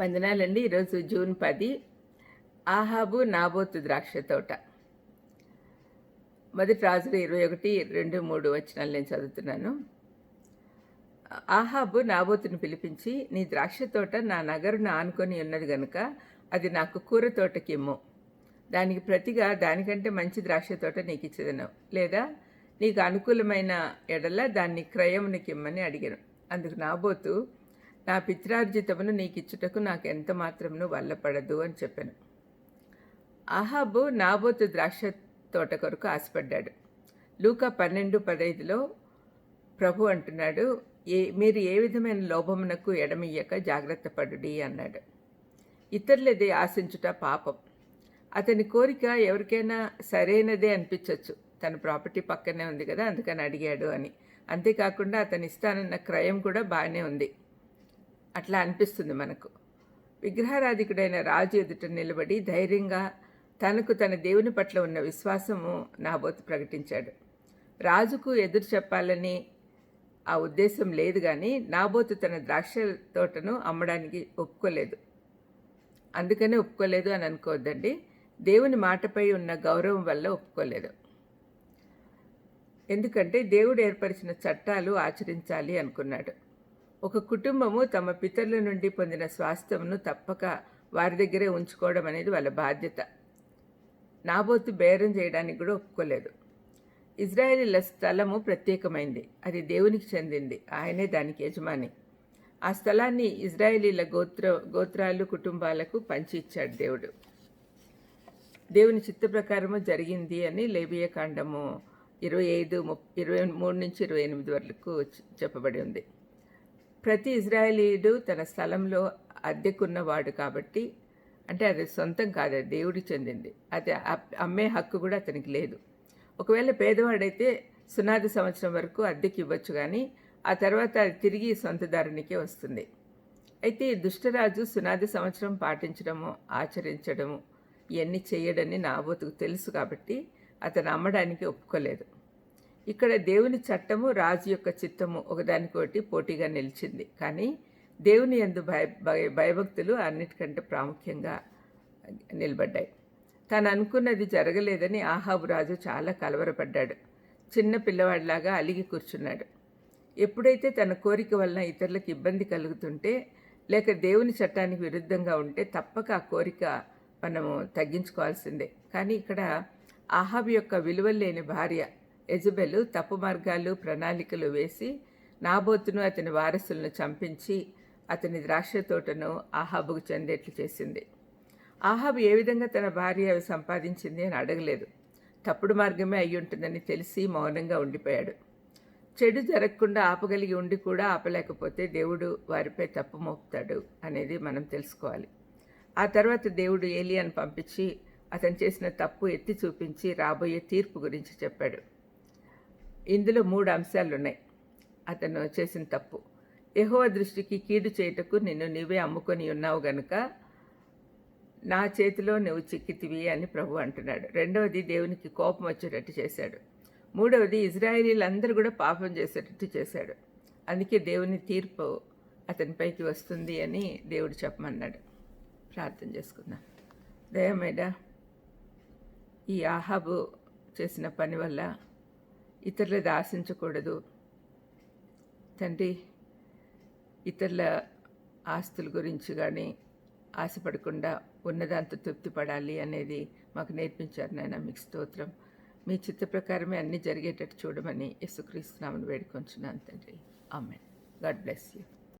వందనాలండి. ఈరోజు జూన్ పది. ఆహాబు నాబోతు ద్రాక్ష తోట. మొదటి రాజులు ఇరవై ఒకటి రెండు మూడు వచనాలు నేను చదువుతున్నాను. ఆహాబు నాబోతుని పిలిపించి నీ ద్రాక్ష తోట నా నగరును ఆనుకొని ఉన్నది గనుక అది నాకు కూర తోటకిమ్ము. దానికి ప్రతిగా దానికంటే మంచి ద్రాక్ష తోట నీకు ఇచ్చేదను లేదా నీకు అనుకూలమైన ఎడల దాన్ని క్రయమునికిమ్మని అడిగాను. అందుకు నాబోతు నా పిత్రార్జితమును నీకు ఇచ్చుటకు నాకు ఎంత మాత్రమును వల్లపడదు అని చెప్పాను. ఆహాబు నాబోతు ద్రాక్ష తోట కొరకు ఆశపడ్డాడు. లూకా పన్నెండు పదైదులో ప్రభు అంటున్నాడు ఏ మీరు ఏ విధమైన లోభమునకు ఎడమియ్యక జాగ్రత్త పడుడి అన్నాడు. ఇతరులది ఆశించుట పాపం. అతని కోరిక ఎవరికైనా సరైనదే అనిపించవచ్చు తన ప్రాపర్టీ పక్కనే ఉంది కదా అందుకని అడిగాడు అని. అంతేకాకుండా అతనిస్తానన్న క్రయం కూడా బాగానే ఉంది. అట్లా అనిపిస్తుంది మనకు. విగ్రహారాధికుడైన రాజు ఎదుట నిలబడి ధైర్యంగా తనకు తన దేవుని పట్ల ఉన్న విశ్వాసము నాబోతు ప్రకటించాడు. రాజుకు ఎదురు చెప్పాలని ఆ ఉద్దేశం లేదు కానీ నాబోతు తన ద్రాక్ష తోటను అమ్మడానికి ఒప్పుకోలేదు. అందుకనే ఒప్పుకోలేదు అని అనుకోవద్దండి. దేవుని మాటపై ఉన్న గౌరవం వల్ల ఒప్పుకోలేదు. ఎందుకంటే దేవుడు ఏర్పరిచిన చట్టాలు ఆచరించాలి అనుకున్నాడు. ఒక కుటుంబము తమ పితరుల నుండి పొందిన స్వాస్థ్యమును తప్పక వారి దగ్గరే ఉంచుకోవడం అనేది వాళ్ళ బాధ్యత. నాబోతు బేరం చేయడానికి కూడా ఒప్పుకోలేదు. ఇజ్రాయేలీల స్థలము ప్రత్యేకమైంది. అది దేవునికి చెందింది. ఆయనే దానికి యజమాని. ఆ స్థలాన్ని ఇజ్రాయేలీల గోత్ర గోత్రాలు కుటుంబాలకు పంచి ఇచ్చాడు దేవుడు. దేవుని చిత్త ప్రకారము జరిగింది అని లేబియ కాండము ఇరవై ఐదు ముప్ ఇరవై మూడు నుంచి ఇరవై ఎనిమిది వరకు చెప్పబడి ఉంది. ప్రతి ఇజ్రాయేలీయుడు తన స్థలంలో అద్దెకున్నవాడు కాబట్టి అంటే అది సొంతం కాదు దేవుడి చెందింది. అది అమ్మే హక్కు కూడా అతనికి లేదు. ఒకవేళ పేదవాడైతే సునాది సంవత్సరం వరకు అద్దెకి ఇవ్వచ్చు కానీ ఆ తర్వాత అది తిరిగి సొంతదారునికే వస్తుంది. అయితే దుష్టరాజు సునాది సంవత్సరం పాటించడము ఆచరించడము ఇవన్నీ చేయడని నాబోతుకు తెలుసు కాబట్టి అతను అమ్మడానికి ఒప్పుకోలేదు. ఇక్కడ దేవుని చట్టము రాజు యొక్క చిత్తము ఒకదానికొకటి పోటీగా నిలిచింది. కానీ దేవుని ఎందు భయ భయభక్తులు అన్నిటికంటే ప్రాముఖ్యంగా నిలబడ్డాయి. తను అనుకున్నది జరగలేదని ఆహాబు రాజు చాలా కలవరపడ్డాడు. చిన్న పిల్లవాడిలాగా అలిగి కూర్చున్నాడు. ఎప్పుడైతే తన కోరిక వలన ఇతరులకు ఇబ్బంది కలుగుతుంటే లేక దేవుని చట్టానికి విరుద్ధంగా ఉంటే తప్పక ఆ కోరిక మనము తగ్గించుకోవాల్సిందే. కానీ ఇక్కడ ఆహాబ్ యొక్క విలువలేని భార్య యజబెలు తప్పు మార్గాలు ప్రణాళికలు వేసి నాబోతును అతని వారసులను చంపించి అతని ద్రాక్ష తోటను ఆహాబుకు చెందేట్లు చేసింది. ఆహాబ్ ఏ విధంగా తన భార్య అవి సంపాదించింది అని అడగలేదు. తప్పుడు మార్గమే అయి ఉంటుందని తెలిసి మౌనంగా ఉండిపోయాడు. చెడు జరగకుండా ఆపగలిగి ఉండి కూడా ఆపలేకపోతే దేవుడు వారిపై తప్పు మోపుతాడు అనేది మనం తెలుసుకోవాలి. ఆ తర్వాత దేవుడు ఏలియాను పంపించి అతను చేసిన తప్పు ఎత్తి చూపించి రాబోయే తీర్పు గురించి చెప్పాడు. ఇందులో మూడు అంశాలు ఉన్నాయి అతను చేసిన తప్పు. యహోవ దృష్టికి కీడు చేయుటకు నిన్ను నీవే అమ్ముకొని ఉన్నావు గనుక నా చేతిలో నువ్వు చిక్కితివి అని ప్రభు అంటున్నాడు. రెండవది దేవునికి కోపం వచ్చేటట్టు చేశాడు. మూడవది ఇజ్రాయేలీలందరూ కూడా పాపం చేసేటట్టు చేశాడు. అందుకే దేవుని తీర్పు అతనిపైకి వస్తుంది అని దేవుడు చెప్పమన్నాడు. ప్రార్థన చేసుకుందాం. దయమేడా ఈ ఆహాబు చేసిన పని వల్ల ఇతరులది ఆశించకూడదు తండ్రి ఇతరుల ఆస్తుల గురించి కానీ ఆశపడకుండా ఉన్నదాంతో తృప్తి పడాలి అనేది మాకు నేర్పించారు నాయన మీకు స్తోత్రం. మీ చిత్త ప్రకారమే అన్నీ జరిగేటట్టు చూడమని యేసుక్రీస్తున్నామని వేడుకొంచున్నాను తండ్రి. ఆమె గాడ్ బ్లెస్ యూ.